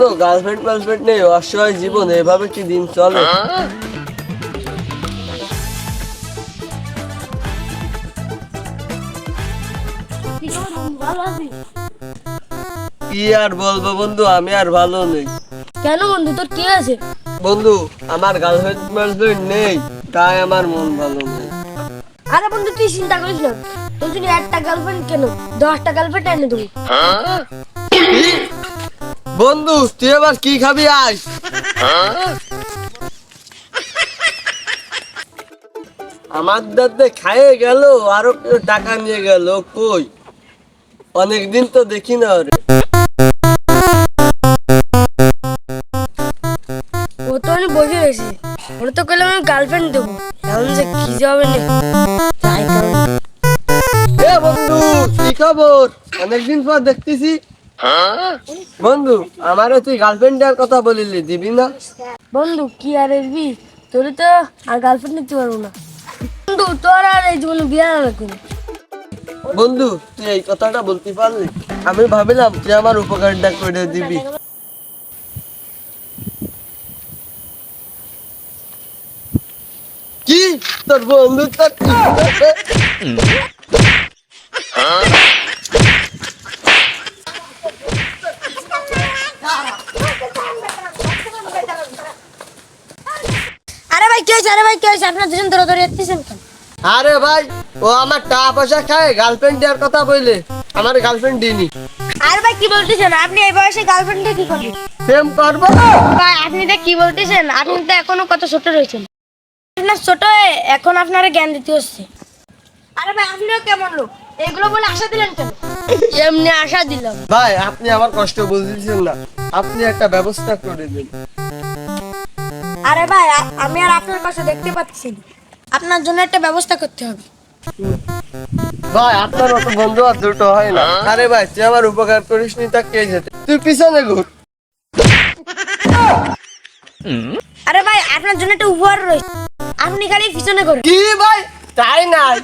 তো girlfriend girlfriend নেই অসহায় জীবন এভাবে কি দিন চলে? কি আর বলব বন্ধু আমি আর ভালো নেই। কেন বন্ধু তোর কি আছে বন্ধু আমার গার্লফ্রেন্ড গার্লফ্রেন্ড নেই তাই আমার মন ভালো নেই। আরে বন্ধু তুই চিন্তা করিস না। তোর জন্য একটা গার্লফ্রেন্ড কেন? দশটা গার্লফ্রেন্ড এনে দেবো? বন্ধু তুই এবার কি খাবি আজ? আমার দাদা খাইয়ে গেল আরও টাকা নিয়ে গেল কই? অনেকদিন তো দেখি না রে ও তো আমি বসে রয়েছে। ওরা তো আমি গার্লফ্রেন্ড দেবো। এখন যে কি যাবে না তাই বন্ধু কি খবর? অনেকদিন পর দেখতেছি বন্ধু আমারও তুই গার্লফ্রেন্ড দেওয়ার কথা বলিলি দিবি না? বন্ধু কি আর এসবি তোর তো আর গার্লফ্রেন্ড নিতে পারব না। বন্ধু তোর আর এই জীবনে বিয়ে লাগবে বন্ধু তুই এই কথাটা বলতে পারলি। আমি ভাবিলাম তুই আমার উপকারটা করে দিবি। কি? তোর বন্ধু তোর কে হয়েছে আরে ভাই কে হয়েছে আপনার দুজন ধরে ধরে এসেছেন কেন আরে ভাই ও আমার টাকা পয়সা খায় গার্লফ্রেন্ড দেওয়ার কথা আমার গার্লফ্রেন্ড আরে ভাই কি বলতেছেন? আপনি এই বয়সে গার্লফ্রেন্ডে কি করবেন প্রেম করব ভাই আপনি তো কি বলতেছেন আপনি তো এখনও কত ছোট রয়েছেন। আপনার ছোট এখন আপনারা জ্ঞান দিতে হচ্ছে। আরে ভাই আপনিও কেমন লোক? এগুলো বলে আশা দিলেন কেন? এমনি আশা দিলাম। ভাই আপনি আমার কষ্ট বুঝতেছেন না। আপনি একটা ব্যবস্থা করে দিন। আরে ভাই আমি আর আপনার কাছে দেখতে পাচ্ছি আপনার জন্য একটা ব্যবস্থা করতে হবে। ভাই আপনার মতো বন্ধু আর দুটো হয় না। আরে ভাই তুই আমার উপকার করিস নি তা কে যেতে তুই পিছনে ঘুর। আরে ভাই আপনার জন্য একটা উপহার রয়েছে। আপনি খালি পিছনে করেন কি ভাই? তাই নাই।